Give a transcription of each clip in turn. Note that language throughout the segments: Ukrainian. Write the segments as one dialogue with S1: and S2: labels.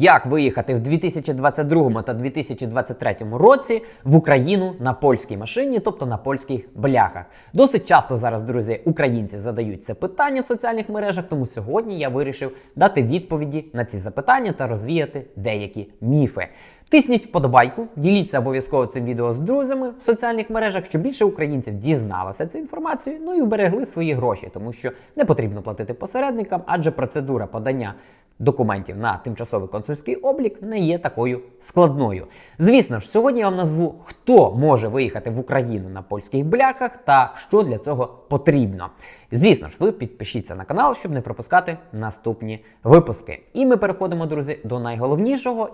S1: як виїхати в 2022 та 2023 році в Україну на польській машині, тобто на польських бляхах. Досить часто зараз, друзі, українці задають це питання в соціальних мережах, тому сьогодні я вирішив дати відповіді на ці запитання та розвіяти деякі міфи. Тисніть вподобайку, діліться обов'язково цим відео з друзями в соціальних мережах, щоб більше українців дізналося цю інформацію, ну і уберегли свої гроші, тому що не потрібно платити посередникам, адже процедура подання документів на тимчасовий консульський облік не є такою складною. Звісно ж, сьогодні я вам назву, хто може виїхати в Україну на польських бляхах та що для цього потрібно. Звісно ж, ви підпишіться на канал, щоб не пропускати наступні випуски. І ми переходимо, друзі, до найголовнішого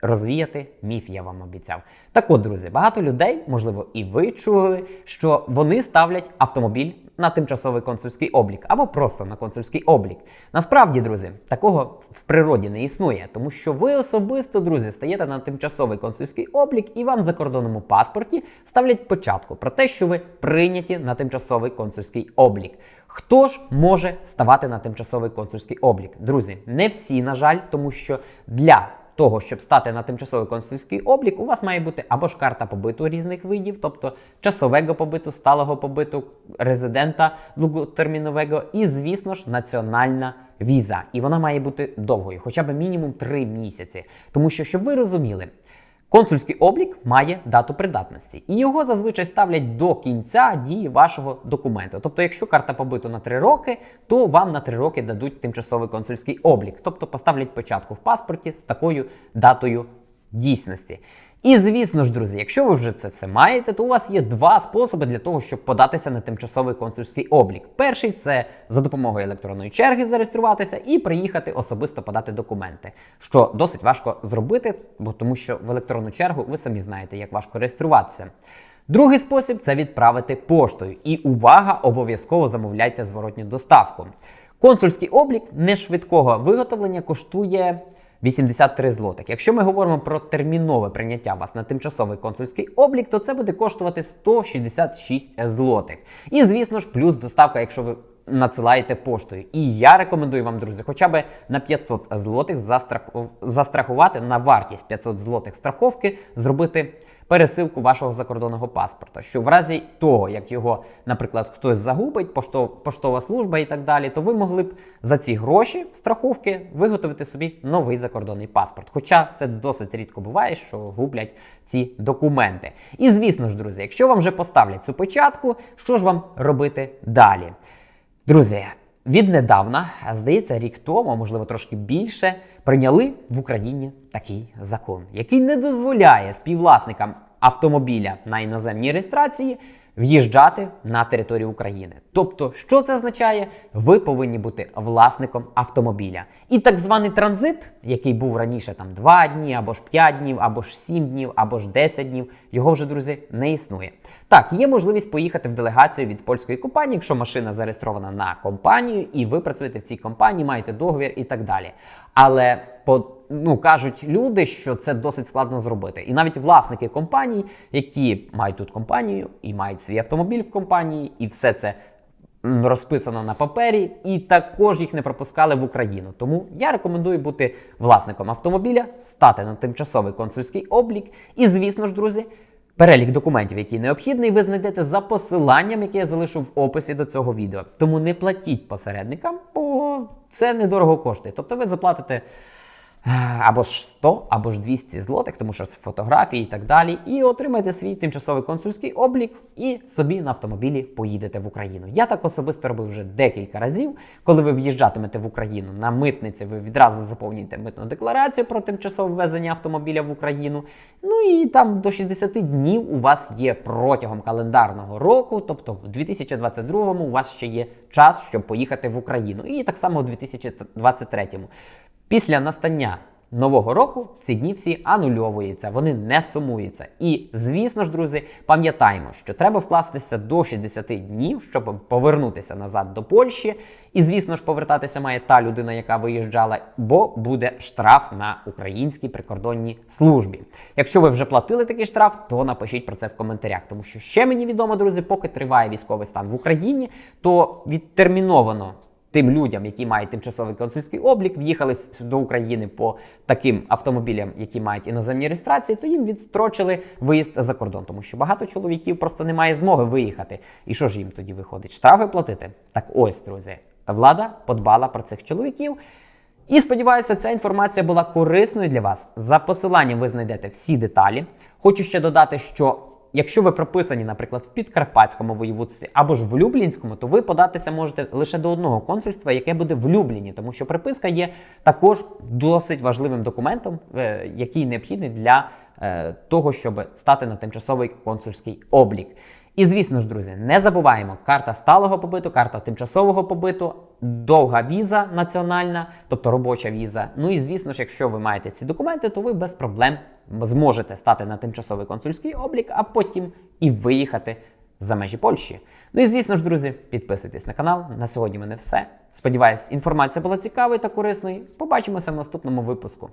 S1: розвіяти міф, я вам обіцяв. Так от, друзі, багато людей, можливо, і ви чули, що вони ставлять автомобіль на тимчасовий консульський облік або просто на консульський облік. Насправді, друзі, такого в природі не існує, тому що ви особисто, друзі, стаєте на тимчасовий консульський облік і вам в закордонному паспорті ставлять початку про те, що ви прийняті на тимчасовий консульський облік. Хто ж може ставати на тимчасовий консульський облік? Друзі, не всі, на жаль, тому що для того, щоб стати на тимчасовий консульський облік, у вас має бути або ж карта побиту різних видів, тобто часового побиту, сталого побиту, резидента довготермінового і, звісно ж, національна віза. І вона має бути довгою, хоча б мінімум 3 місяці. Тому що, щоб ви розуміли, Консульський облік має дату придатності, і його зазвичай ставлять до кінця дії вашого документу. Тобто, якщо карта побиту на 3 роки, то вам на 3 роки дадуть тимчасовий консульський облік, тобто поставлять початку в паспорті з такою датою дійсності. І звісно ж, друзі, якщо ви вже це все маєте, то у вас є два способи для того, щоб податися на тимчасовий консульський облік. Перший це за допомогою електронної черги зареєструватися і приїхати особисто подати документи, що досить важко зробити, бо тому що в електронну чергу ви самі знаєте, як важко реєструватися. Другий спосіб це відправити поштою. І увага, обов'язково замовляйте зворотню доставку. Консульський облік нешвидкого виготовлення коштує 83 злотих. Якщо ми говоримо про термінове прийняття вас на тимчасовий консульський облік, то це буде коштувати 166 злотих. І, звісно ж, плюс доставка, якщо ви надсилаєте поштою. І я рекомендую вам, друзі, хоча б на 500 злотих застраху... застрахувати на вартість 500 злотих страховки, зробити пересилку вашого закордонного паспорта. Що в разі того, як його, наприклад, хтось загубить, поштов, поштова служба і так далі, то ви могли б за ці гроші страховки виготовити собі новий закордонний паспорт. Хоча це досить рідко буває, що гублять ці документи. І звісно ж, друзі, якщо вам вже поставлять цю початку, що ж вам робити далі? Друзі, віднедавна, здається, рік тому, можливо трошки більше, прийняли в Україні такий закон, який не дозволяє співвласникам автомобіля на іноземній реєстрації в'їжджати на територію України. Тобто, що це означає? Ви повинні бути власником автомобіля. І так званий транзит, який був раніше там 2 дні, або ж 5 днів, або ж 7 днів, або ж 10 днів, його вже, друзі, не існує. Так, є можливість поїхати в делегацію від польської компанії, якщо машина зареєстрована на компанію, і ви працюєте в цій компанії, маєте договір і так далі. Але по ну кажуть люди, що це досить складно зробити. І навіть власники компаній, які мають тут компанію і мають свій автомобіль в компанії, і все це розписано на папері, і також їх не пропускали в Україну. Тому я рекомендую бути власником автомобіля, стати на тимчасовий консульський облік. І, звісно ж, друзі. Перелік документів, який необхідний, ви знайдете за посиланням, яке я залишу в описі до цього відео. Тому не платіть посередникам, бо це недорого коштує. Тобто ви заплатите або ж 100, або ж 200 злотих, тому що це фотографії і так далі, і отримаєте свій тимчасовий консульський облік і собі на автомобілі поїдете в Україну. Я так особисто робив вже декілька разів. Коли ви в'їжджатимете в Україну на митниці, ви відразу заповнюєте митну декларацію про тимчасове ввезення автомобіля в Україну. Ну і там до 60 днів у вас є протягом календарного року, тобто в 2022 у вас ще є час, щоб поїхати в Україну. І так само у 2023. Після настання нового року ці дні всі анульовуються, вони не сумуються. І звісно ж, друзі, пам'ятаємо, що треба вкластися до 60 днів, щоб повернутися назад до Польщі. І, звісно ж, повертатися має та людина, яка виїжджала, бо буде штраф на українській прикордонній службі. Якщо ви вже платили такий штраф, то напишіть про це в коментарях. Тому що ще мені відомо, друзі, поки триває військовий стан в Україні, то відтерміновано тим людям, які мають тимчасовий консульський облік, в'їхали до України по таким автомобілям, які мають іноземні реєстрації, то їм відстрочили виїзд за кордон, тому що багато чоловіків просто не має змоги виїхати. І що ж їм тоді виходить? Штрафи платити? Так ось, друзі, влада подбала про цих чоловіків. І сподіваюся, ця інформація була корисною для вас. За посиланням ви знайдете всі деталі. Хочу ще додати, що якщо ви прописані, наприклад, в Підкарпатському воєводстві або ж в Люблінському, то ви податися можете лише до одного консульства, яке буде в Любліні, тому що приписка є також досить важливим документом, е, який необхідний для е, того, щоб стати на тимчасовий консульський облік. І звісно ж, друзі, не забуваємо, карта сталого побиту, карта тимчасового побиту, довга віза національна, тобто робоча віза. Ну і звісно ж, якщо ви маєте ці документи, то ви без проблем зможете стати на тимчасовий консульський облік, а потім і виїхати за межі Польщі. Ну і звісно ж, друзі, підписуйтесь на канал. На сьогодні мене все. Сподіваюсь, інформація була цікавою та корисною. Побачимося в наступному випуску.